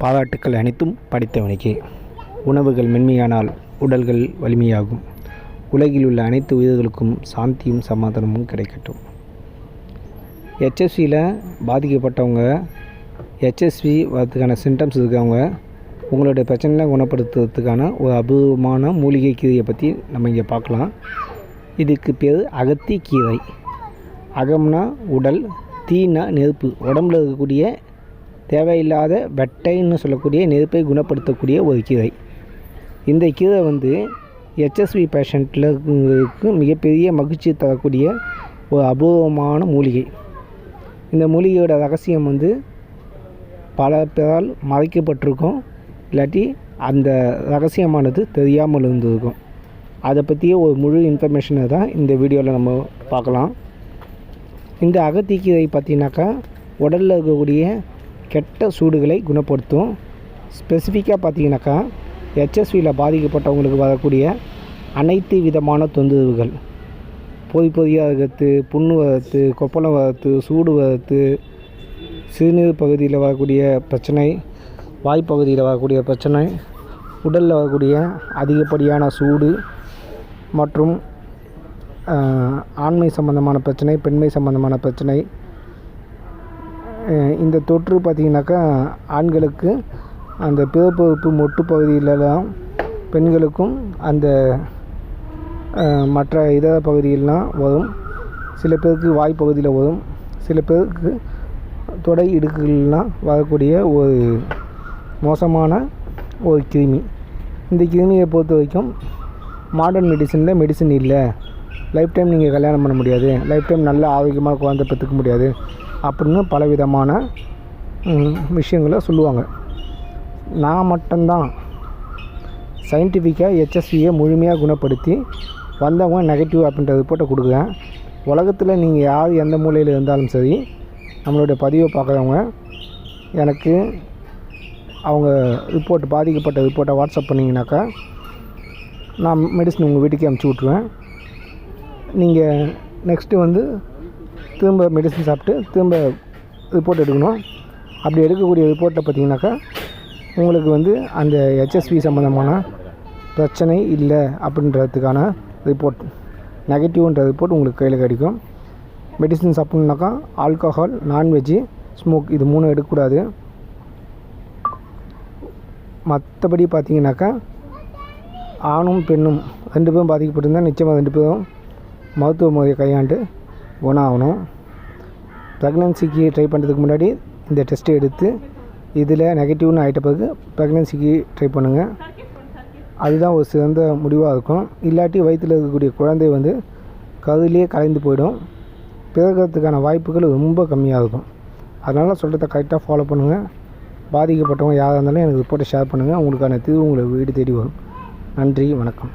பாராட்டுக்கள் அனைத்தும் படைத்தவனுக்கே. உணவுகள் மென்மையானால் உடல்கள் வலிமையாகும். உலகில் உள்ள அனைத்து உயிர்களுக்கும் சாந்தியும் சமாதானமும் கிடைக்கட்டும். ஹெச்எஸ்வியில் பாதிக்கப்பட்டவங்க ஹெச்எஸ்வி வரதுக்கான சிம்டம்ஸ் இருக்கவங்க உங்களுடைய பிரச்சனைகளை குணப்படுத்துறதுக்கான ஒரு அபூர்வமான மூலிகை கீரையை பற்றி நம்ம இங்கே பார்க்கலாம். இதுக்கு பேர் அகத்தி கீரை அகம்னா உடல் தீனா நெருப்பு. உடம்புல இருக்கக்கூடிய தேவையில்லாத வெட்டைன்னு சொல்லக்கூடிய நெருப்பை குணப்படுத்தக்கூடிய ஒரு கீரை. இந்த கீரை வந்து ஹெச்எஸ்வி பேஷண்ட்டில் மிகப்பெரிய மகிழ்ச்சி தரக்கூடிய ஒரு அபூர்வமான மூலிகை. இந்த மூலிகையோட ரகசியம் வந்து பல பேரால் மறைக்கப்பட்டிருக்கும். இல்லாட்டி அந்த ரகசியமானது தெரியாமல் இருந்திருக்கும். அதை பற்றிய ஒரு முழு இன்ஃபர்மேஷனை தான் இந்த வீடியோவில் நம்ம பார்க்கலாம். இந்த அகத்திக்கீரை பார்த்தீங்கன்னாக்கா உடலில் இருக்கக்கூடிய கெட்ட சூடுகளை குணப்படுத்தும். ஸ்பெசிஃபிக்காக பார்த்தீங்கன்னாக்கா ஹெச்எஸ்வியில் பாதிக்கப்பட்டவங்களுக்கு வரக்கூடிய அனைத்து விதமான தொந்தரவுகள். பொதி பொதியாக இருக்கிறது புண்ணு வரத்து கொப்பளம் வரத்து சூடு வரத்து சிறுநீர் பகுதியில் வரக்கூடிய பிரச்சனை வாய்ப்பகுதியில் வரக்கூடிய பிரச்சனை உடலில் வரக்கூடிய அதிகப்படியான சூடு மற்றும் ஆண்மை சம்பந்தமான பிரச்சனை பெண்மை சம்பந்தமான பிரச்சனை இந்த தொற்று பார்த்திங்கனாக்கா ஆண்களுக்கு அந்த பிறப்புறுப்பு மொட்டு பகுதியிலலாம் பெண்களுக்கும் அந்த மற்ற இதர பகுதியிலலாம் வரும். சில பேருக்கு வாய்ப்பகுதியில் வரும். சில பேருக்கு தொடை இடுக்குகள்லாம் வரக்கூடிய ஒரு மோசமான ஒரு கிருமி. இந்த கிருமியை பொறுத்த வரைக்கும் மாடர்ன் மெடிசனில் மெடிசன் இல்லை. லைஃப் டைம் நீங்கள் கல்யாணம் பண்ண முடியாது. லைஃப் டைம் நல்ல ஆரோக்கியமாக குழந்தை பெற்றுக்க முடியாது. அப்படின்னு பலவிதமான விஷயங்களை சொல்லுவாங்க. நான் மட்டும்தான் சயின்டிஃபிக்காக ஹெச்எஸ்வியை முழுமையாக குணப்படுத்தி வந்தவங்க நெகட்டிவ் அப்படின்ற ரிப்போர்ட்டை கொடுக்குறேன். உலகத்தில் நீங்கள் யார் எந்த மூலையில் இருந்தாலும் சரி நம்மளுடைய பதிவை பார்க்குறவங்க எனக்கு அவங்க ரிப்போர்ட் பாதிக்கப்பட்ட ரிப்போர்ட்டை வாட்ஸ்அப் பண்ணிங்கனாக்கா நான் மெடிசன் உங்கள் வீட்டுக்கே அமுச்சு விட்ருவேன் நீங்கள் நெக்ஸ்ட்டு வந்து திரும்ப மெடிசன் சாப்பிட்டு திரும்ப ரிப்போர்ட் எடுக்கணும். அப்படி எடுக்கக்கூடிய ரிப்போர்ட்டை பார்த்தீங்கன்னாக்கா உங்களுக்கு வந்து அந்த ஹெச்எஸ்வி சம்மந்தமான பிரச்சனை இல்லை அப்படின்றதுக்கான ரிப்போர்ட் நெகட்டிவ்ன்ற ரிப்போர்ட் உங்களுக்கு கையில் கிடைக்கும். மெடிசன் சாப்பிட்ணுனாக்கா ஆல்கஹால் நான்வெஜ்ஜு ஸ்மோக் இது மூணும் எடுக்கக்கூடாது. மற்றபடி பார்த்தீங்கன்னாக்கா ஆணும் பெண்ணும் ரெண்டு பேரும் பாதிக்கப்பட்டிருந்தால் நிச்சயமாக ரெண்டு பேரும் மருத்துவ முறையை கையாண்டு குணம் ஆகணும். ப்ரெக்னன்சிக்கு ட்ரை பண்ணுறதுக்கு முன்னாடி இந்த டெஸ்ட்டு எடுத்து இதில் நெகட்டிவ்னு ஆகிட்ட பிறகு ப்ரெக்னென்சிக்கு ட்ரை பண்ணுங்கள் அதுதான் ஒரு சிறந்த முடிவாக இருக்கும். இல்லாட்டி வயிற்றில் இருக்கக்கூடிய குழந்தை வந்து கருவிலேயே கலைந்து போயிடும். பிறக்கிறதுக்கான வாய்ப்புகள் ரொம்ப கம்மியாக இருக்கும். அதனால் சொல்கிறத கரெக்டாக ஃபாலோ பண்ணுங்கள் பாதிக்கப்பட்டவங்க யாராக இருந்தாலும் எனக்கு ரிப்போர்ட்டை ஷேர் பண்ணுங்கள் உங்களுக்கான தீர்வு உங்களை வீடு தேடி வரும். நன்றி வணக்கம்.